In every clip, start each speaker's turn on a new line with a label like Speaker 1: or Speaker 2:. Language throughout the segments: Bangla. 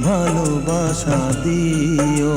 Speaker 1: ভালোবাসা দিও।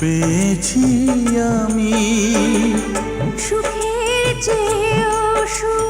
Speaker 1: পেয়েছি আমি।
Speaker 2: সুখের চেয়েও সুখ